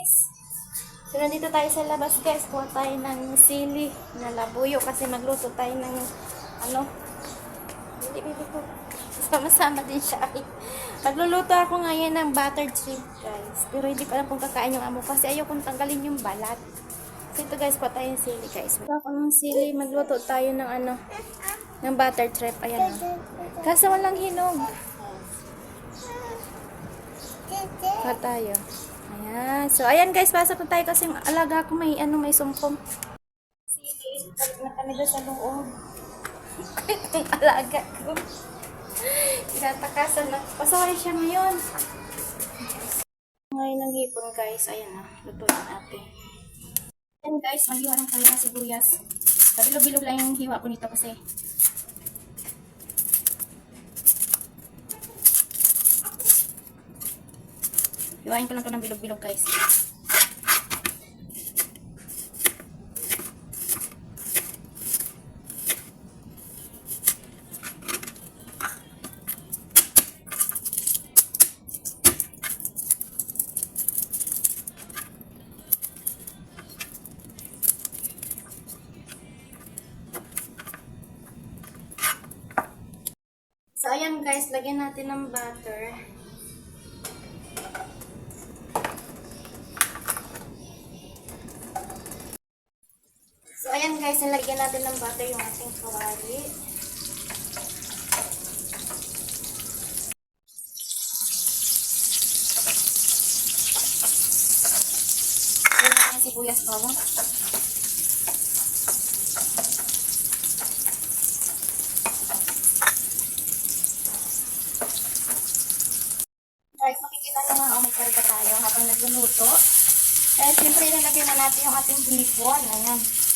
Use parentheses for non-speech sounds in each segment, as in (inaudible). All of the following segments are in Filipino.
guys! So, nandito tayo sa labas guys. Kuha tayo ng sili na labuyo kasi magluto tayo ng ano. Hindi, baby ko. Sama-sama din siya. (laughs) Magluluto ako ngayon ng buttered shrimp guys. Pero hindi ko alam kung kakain yung amo kasi ayaw kong tanggalin yung balat. So ito guys, kuha tayo ng sili guys. Kuha ako ng sili. Magluto tayo ng ano, ng buttered shrimp. Ayan o. Kaso walang hinog. Pa tayo. Ayan. So, ayan guys, pasok na tayo kasi yung alaga ko may, ano, may sumpong. Sige, na kami doon sa loob. Itong alaga ko. Tinatakasan na. Pasaway siya ngayon. Ngayon ng hipon guys. Ayan na. Luto yung ate. Ayan guys, maghiwa lang tayo ng sibuyas. Pabilog-bilog lang yung hiwa ko nito kasi Hiwain ko lang to ng bilog-bilog guys. So, ayan guys, lagyan natin ng butter. So, ayan guys, nilagyan natin ng butter yung ating kawali. Ayan yung sibuyas bawang. Guys, makikita nga, oh, may karga tayo habang nagluluto. Eh, siyempre, nalagyan na natin yung ating hipon. Ayan.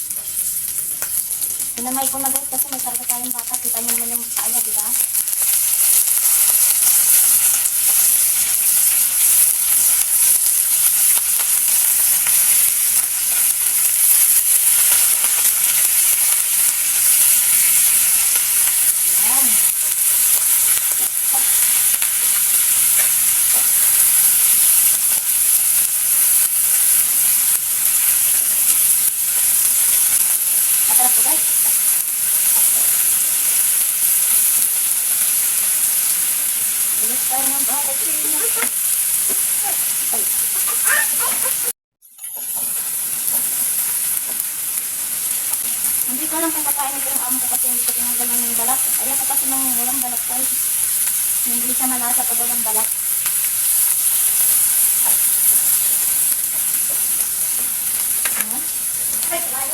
Pinamay ko na guys kasi may karga tayong bata. Kita nyo naman yung kaya, di ba? Hindi ko alam kung kakain ko yung amo ko kasi hindi ko tinanggal ng balat. Ayaw ko kasi nang walang balat guys. Hindi siya malasa pag walang balat. Ayan. Liit na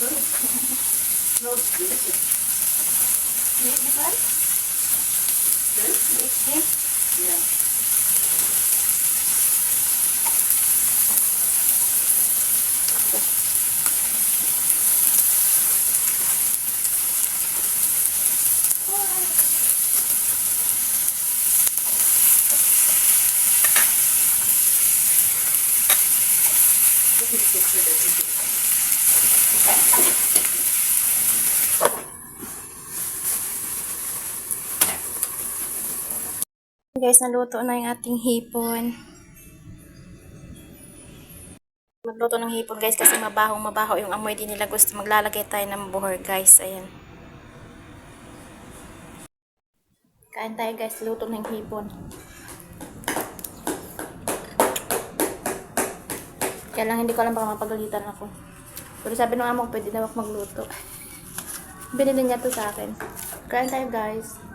pepper, roast this. Make the pie? It? Yeah. Guys, naluto na yung ating hipon. Magluto ng hipon guys kasi mabahong mabaho yung amoy din nila gusto. Maglalagay tayo ng buhor guys. Ayan. Kain tayo guys, luto ng hipon. Kaya lang hindi ko alam baka mapagalitan ako. Pero sabi nung amo, pwede ako magluto. (laughs) Binili niya to sa akin. Kain tayo guys.